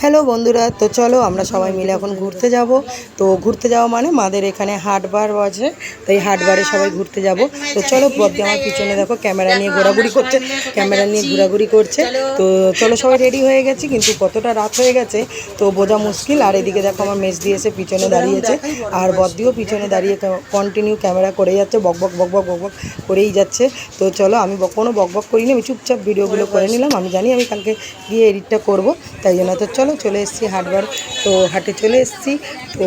Hello বন্ধুরা, তো চলো আমরা সবাই মিলে এখন ঘুরতে যাব। তো ঘুরতে যাওয়া মানে মাদের এখানে হাটবার আছে তো এই হাটবারে সবাই ঘুরতে যাব। তো চলো বদ্দি আমার পিছনে দেখো, ক্যামেরা নিয়ে ঘোরাঘুরি করছে, ক্যামেরা নিয়ে ঘোরাঘুরি করছে। তো চলো সবাই রেডি হয়ে গেছি, কিন্তু কতটা রাত হয়ে গেছে, তো বোঝা মুশকিল। আর এদিকে দেখো আমার মেজ দিয়ে এসে পিছনে দাঁড়িয়েছে, আর বদ্দিও পিছনে দাঁড়িয়ে কন্টিনিউ ক্যামেরা করে যাচ্ছে, বক বক বক বক বক করেই যাচ্ছে। তো চলো আমি কোনো বক বক করিনি, আমি চুপচাপ ভিডিওগুলো করে নিলাম। আমি জানি আমি কালকে গিয়ে এডিটটা করব, তাই জন্য তো চলো চলে এসেছি হাটবার তো হাটে চলে এসেছি তো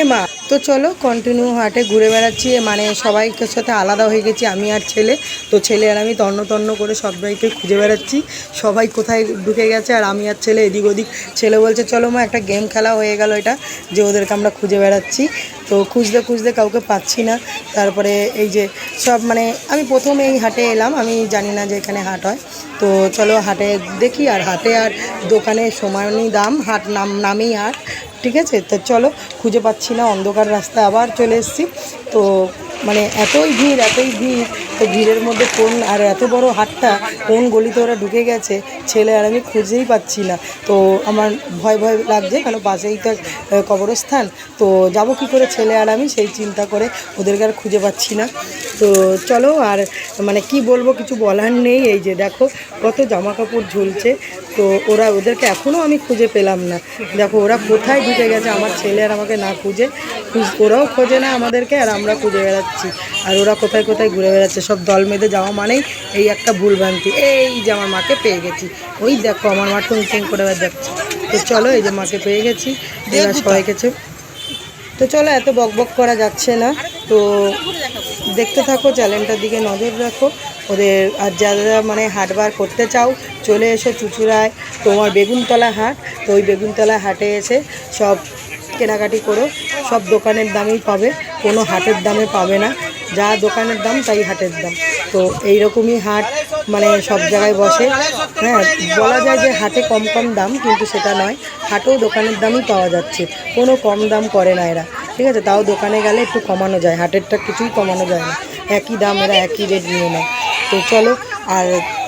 এ মা, তো চলো কন্টিনিউ হাটে ঘুরে বেড়াচ্ছি। মানে সবাইকে সাথে আলাদা হয়ে গেছি, আমি আর ছেলে। তো ছেলে আর আমি তন্ন তন্ন করে সবাইকে খুঁজে বেড়াচ্ছি। সবাই কোথায় ঢুকে গেছে আর আমি আর ছেলে এদিক ওদিক। ছেলে বলছে, চলো মা, একটা গেম খেলা হয়ে গেল এটা, যে ওদেরকে আমরা খুঁজে বেড়াচ্ছি। তো খুঁজতে খুঁজতে কাউকে পাচ্ছি না। তারপরে এই যে সব মানে আমি প্রথম এই হাটে এলাম, আমি জানি না যে এখানে হাট হয়। তো চলো হাটে দেখি, আর হাটে আর দোকানে সমানই দাম, হাট নাম নামেই হাট। ঠিক আছে? তো চলো খুঁজে পাচ্ছি না অন্ধকার রাস্তা আবার চলে এসেছি। তো মানে এতই ভিড় এতই ভিড়, তো ভিড়ের মধ্যে কোন আর এত বড় হাটটা, কোন গলিতে ওরা ঢুকে গেছে, ছেলে আর আমি খুঁজেই পাচ্ছি না। তো আমার ভয় ভয় লাগছে কেন পাশেই তো কবরস্থান। তো যাব কি করে ছেলে আর আমি, সেই চিন্তা করে ওদেরকে আর খুঁজে পাচ্ছি না। তো চলো আর মানে কি বলব কিছু বলার নেই, এই যে দেখো কত জামা কাপড় ঝুলছে। তো ওরা, ওদেরকে এখনও আমি খুঁজে পেলাম না। দেখো ওরা কোথায় ঢুকে গেছে, আমার ছেলে আর আমাকে না খুঁজে খুঁজ- ওরাও খোঁজে না আমাদেরকে, আর আমরা খুঁজে বেড়াচ্ছি। আর ওরা কোথায় কোথায় ঘুরে বেড়াচ্ছে সব দল বেঁধে যাওয়া মানেই এই একটা ভুলভ্রান্তি। এই যে আমার মাকে পেয়ে গেছি। ওই দেখো আমার মা টুং টুং করে যাচ্ছে তো চলো এই যে মাকে পেয়ে গেছি। এবার সবাই গেছে তো চলো এত বক বক করা যাচ্ছে না। তো দেখতে থাকো চ্যানেলটার দিকে নজর রাখো। ওদের আর যারা মানে হাটবার করতে চাও চলে এসো চুচুড়ায়। তোমার বেগুনতলা হাট। তো ওই বেগুনতলা হাটে এসে সব কেনাকাটি করো সব দোকানের দামেই পাবে, কোনো হাটের দামে পাবে না। যা দোকানের দাম, তাই হাটের দাম। তো এইরকমই হাট মানে সব জায়গায় বসে। হ্যাঁ বলা যায় যে হাটে কম কম দাম, কিন্তু সেটা নয়। হাটেও দোকানের দামই পাওয়া যাচ্ছে। কোনো কম দাম করে না এরা। ঠিক আছে, তাও দোকানে গেলে একটু কমানো যায়। হাটেরটা কিছুই কমানো যায় না। একই দাম এরা, একই রেট নিয়ে নেয়। তো চলো, আর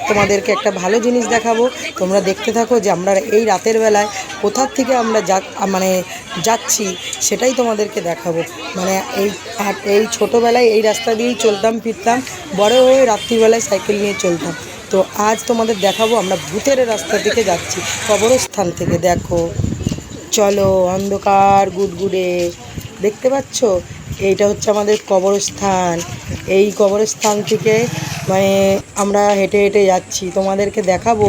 তোমাদেরকে একটা ভালো জিনিস দেখাবো। তোমরা দেখতে থাকো যে আমরা এই রাতের বেলায় কোথার থেকে আমরা যা মানে যাচ্ছি সেটাই তোমাদেরকে দেখাবো। মানে এই এই ছোটোবেলায় এই রাস্তা দিয়েই চলতাম, ফিরতাম, বড় হয়ে রাত্রিবেলায় সাইকেল নিয়ে চলতাম। তো আজ তোমাদের দেখাবো আমরা ভূতের রাস্তা থেকে যাচ্ছি। কবরস্থান থেকে দেখো। চলো অন্ধকার গুডগুডে দেখতে পাচ্ছ? এইটা হচ্ছে আমাদের কবরস্থান। এই কবরস্থান থেকে মানে আমরা হেঁটে হেঁটে যাচ্ছি। তোমাদেরকে দেখাবো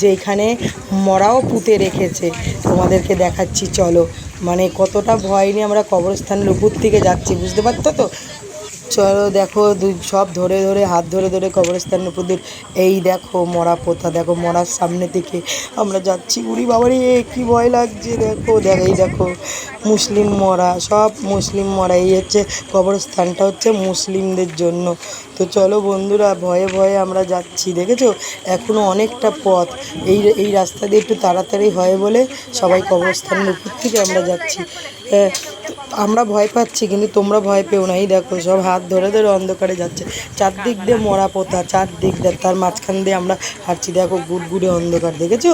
যে এখানে মরাও পুঁতে রেখেছে। তোমাদেরকে দেখাচ্ছি, চলো। মানে কতটা ভয় নিয়ে আমরা কবরস্থানের উপর থেকে যাচ্ছি, বুঝতে পারতো তো? চলো দেখো সব ধরে ধরে হাত ধরে ধরে কবরস্থান উপর দিয়ে এই দেখো মরা পোতা দেখো মরার সামনে থেকে আমরা যাচ্ছি। উড়ি বাবারে কি ভয় লাগছে দেখো দেখ এই দেখো মুসলিম মরা সব মুসলিম মরা। এই হচ্ছে কবরস্থানটা হচ্ছে মুসলিমদের জন্য। তো চলো বন্ধুরা ভয়ে ভয়ে আমরা যাচ্ছি দেখেছ? এখনও অনেকটা পথ। এই এই রাস্তা দিয়ে একটু তাড়াতাড়ি হয় বলে সবাই কবরস্থানের উপর থেকে আমরা যাচ্ছি। হ্যাঁ, আমরা ভয় পাচ্ছি, কিন্তু তোমরা ভয় পেও না। এই দেখো, সব হাত ধরে ধরে অন্ধকারে যাচ্ছে। চারদিক দিয়ে মরা পোতা, চারদিক দিয়ে, তার মাঝখান দিয়ে আমরা হাঁটছি। দেখো, গুড়গুড়ে অন্ধকার, দেখেছ?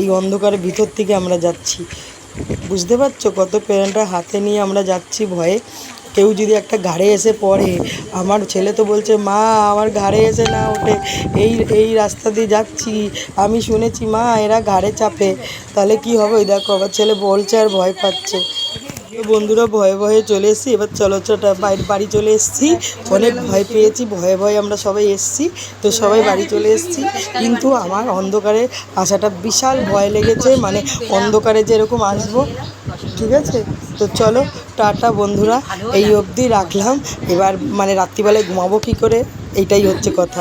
এই অন্ধকারের ভিতর থেকে আমরা যাচ্ছি। বুঝতে পারছ কত প্যারেন্টরা হাতে নিয়ে আমরা যাচ্ছি ভয়ে? কেউ যদি একটা ঘাড়ে এসে পড়ে, আমার ছেলে তো বলছে, মা, আমার ঘাড়ে এসে না ওঠে। এই এই রাস্তা দিয়ে যাচ্ছি। আমি শুনেছি, মা, এরা ঘাড়ে চাপে। তাহলে কি হবে? ওই দেখো আবার ছেলে বলছে আর ভয় পাচ্ছে। বন্ধুরা ভয়ে ভয়ে চলে এসেছি। এবার চলো চটা বাড়ি চলে এসেছি। অনেক ভয় পেয়েছি, ভয়ে ভয়ে আমরা সবাই এসেছি। তো সবাই বাড়ি চলে এসেছি। কিন্তু আমার অন্ধকারে আসাটা বিশাল ভয় লেগেছে মানে অন্ধকারে যেরকম আসব, ঠিক আছে? তো চলো, টাটা বন্ধুরা, এই অবধি রাখলাম। এবার মানে রাত্রিবেলায় ঘুমাবো কী করে? এইটাই হচ্ছে কথা।